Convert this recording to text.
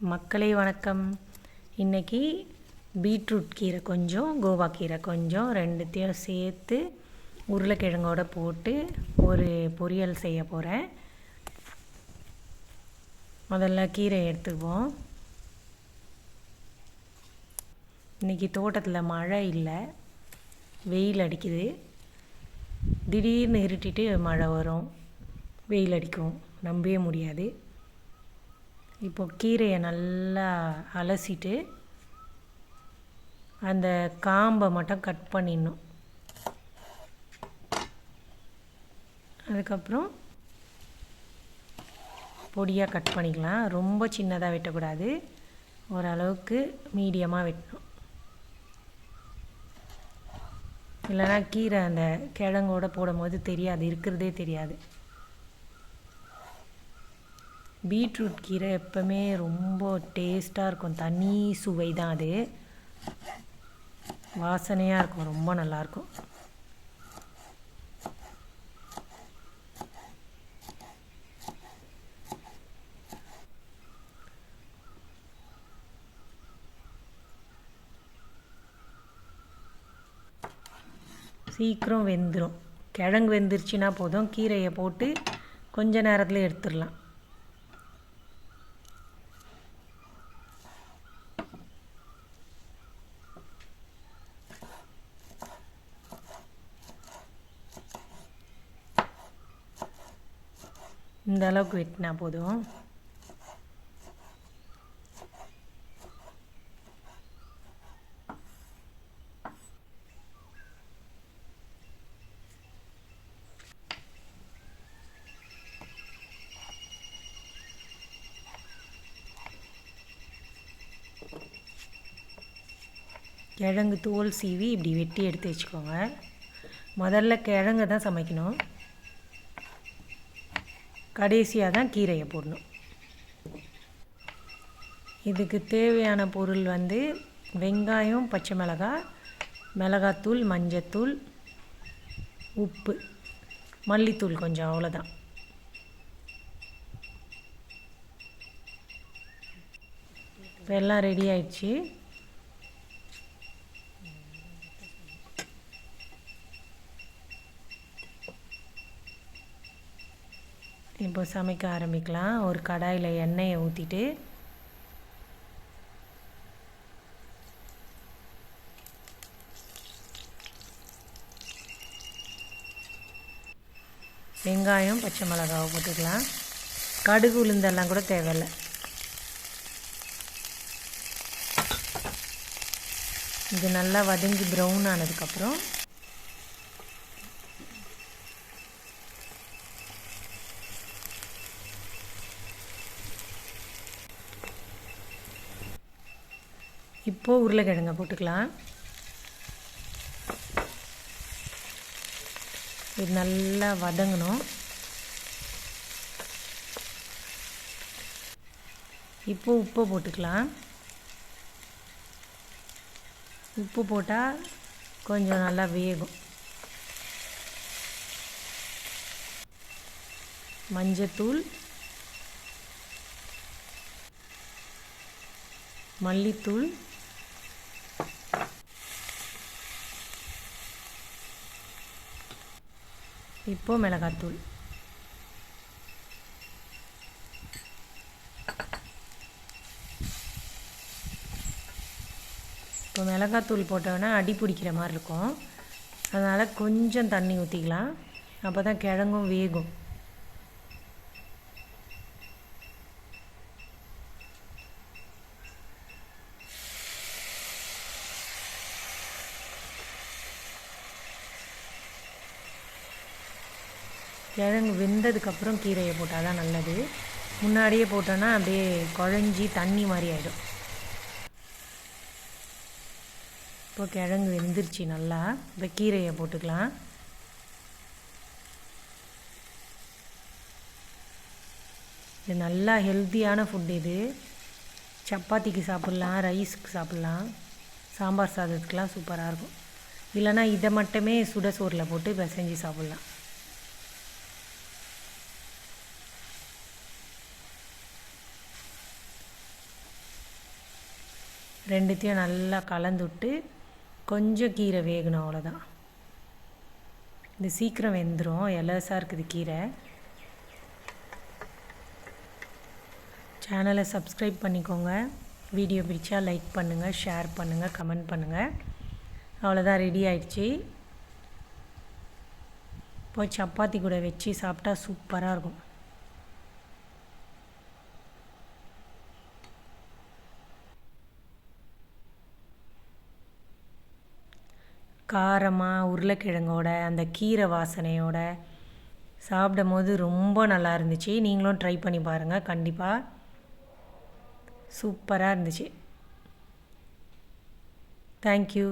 மக்களே வணக்கம். இன்றைக்கி பீட்ரூட் கீரை கொஞ்சம் கோவா கீரை கொஞ்சம் ரெண்டுத்தையும் சேர்த்து உருளைக்கிழங்கோட போட்டு ஒரு பொரியல் செய்ய போகிறேன் முதல்ல கீரை எடுத்துக்குவோம். இன்றைக்கி தோட்டத்தில் மழை இல்லை வெயில் அடிக்குது. திடீர்னு இருட்டிட்டு மழை வரும் வெயில் அடிக்கும் நம்பவே முடியாது. இப்போ கீரையை நல்லா அலசிட்டு அந்த காம்பை மட்டும் கட் பண்ணிடணும். அதுக்கப்புறம் பொடியாக கட் பண்ணிக்கலாம். ரொம்ப சின்னதாக வெட்டக்கூடாது. ஓரளவுக்கு மீடியமாக வெட்டணும். இல்லைனா கீரை அந்த கிழங்கோட போடும்போது தெரியாது இருக்கிறதே தெரியாது. பீட்ரூட் கீரை எப்போவுமே ரொம்ப டேஸ்ட்டாக இருக்கும். தனி சுவை தான் அது. வாசனையாக இருக்கும். ரொம்ப நல்லாயிருக்கும் சீக்கிரம் வெந்துடும் கிழங்கு வெந்துருச்சுன்னா போதும். கீரையை போட்டு கொஞ்ச நேரத்தில் எடுத்துடலாம். இந்த அளவுக்கு வெட்டினா போதும். கிழங்கு தோல் சீவி இப்படி வெட்டி எடுத்து வச்சுக்கோங்க. முதல்ல கிழங்கு தான் சமைக்கணும். கடைசியாக தான் கீரையை போடணும். இதுக்கு தேவையான பொருள் வந்து வெங்காயம் பச்சை மிளகாய் மிளகாத்தூள் மஞ்சத்தூள் உப்பு மல்லித்தூள் கொஞ்சம் அவ்வளோதான் இப்போ எல்லாம் ரெடி ஆயிடுச்சு. இப்போ சமைக்க ஆரம்பிக்கலாம். ஒரு கடாயில் எண்ணெயை ஊற்றிட்டு வெங்காயம் பச்சை மிளகாவை போட்டுக்கலாம். கடுகு உளுந்தெல்லாம் கூட தேவையில்லை. இது நல்லா வதங்கி ப்ரௌன் ஆனதுக்கப்புறம் இப்போது உருளைக்கிழங்க போட்டுக்கலாம். இது நல்லா வதங்கணும். இப்போ உப்பு போட்டுக்கலாம். உப்பு போட்டால் கொஞ்சம் நல்லா வேகும். மஞ்சத்தூள் மல்லித்தூள் இப்போது மிளகாத்தூள். இப்போ மிளகாத்தூள் போட்டோன்னா அடி பிடிக்கிற மாதிரி இருக்கும். அதனால் கொஞ்சம் தண்ணி ஊற்றிக்கலாம் அப்போ தான் கிழங்கும் வேகும். கிழங்கு வெந்ததுக்கப்புறம் கீரையை போட்டால் தான் நல்லது. முன்னாடியே போட்டோன்னா அப்படியே குழஞ்சி தண்ணி மாதிரி ஆகிடும் இப்போ கிழங்கு வெந்துருச்சு நல்லா. இப்போ கீரையை போட்டுக்கலாம். இது நல்லா ஹெல்த்தியான ஃபுட் இது. சப்பாத்திக்கு சாப்பிட்லாம் ரைஸுக்கு சாப்பிட்லாம். சாம்பார் சாதத்துக்கெலாம் சூப்பராக இருக்கும். இல்லைனா இதை மட்டுமே சுட சோறில் போட்டு பிசைஞ்சு சாப்பிட்லாம். ரெண்டுத்தையும் நல்லா கலந்து விட்டு கொஞ்சம் கீரை வேகணும் அவ்வளோதான் இது சீக்கிரம் வெந்துடும் எலசாக இருக்குது கீரை. சேனலை சப்ஸ்கிரைப் பண்ணிக்கோங்க. வீடியோ பிடிச்சா லைக் பண்ணுங்கள் ஷேர் பண்ணுங்கள் கமெண்ட் பண்ணுங்கள் அவ்வளோதான் ரெடி ஆயிடுச்சு. போய் சப்பாத்தி கூட வச்சு சாப்பிட்டா சூப்பராக இருக்கும். காரமாக உருளைக்கிழங்கோட அந்த கீரை வாசனையோட சாப்பிடும் போது ரொம்ப நல்லா இருந்துச்சு. நீங்களும் ட்ரை பண்ணி பாருங்கள் கண்டிப்பாக சூப்பராக இருந்துச்சு. தேங்க்யூ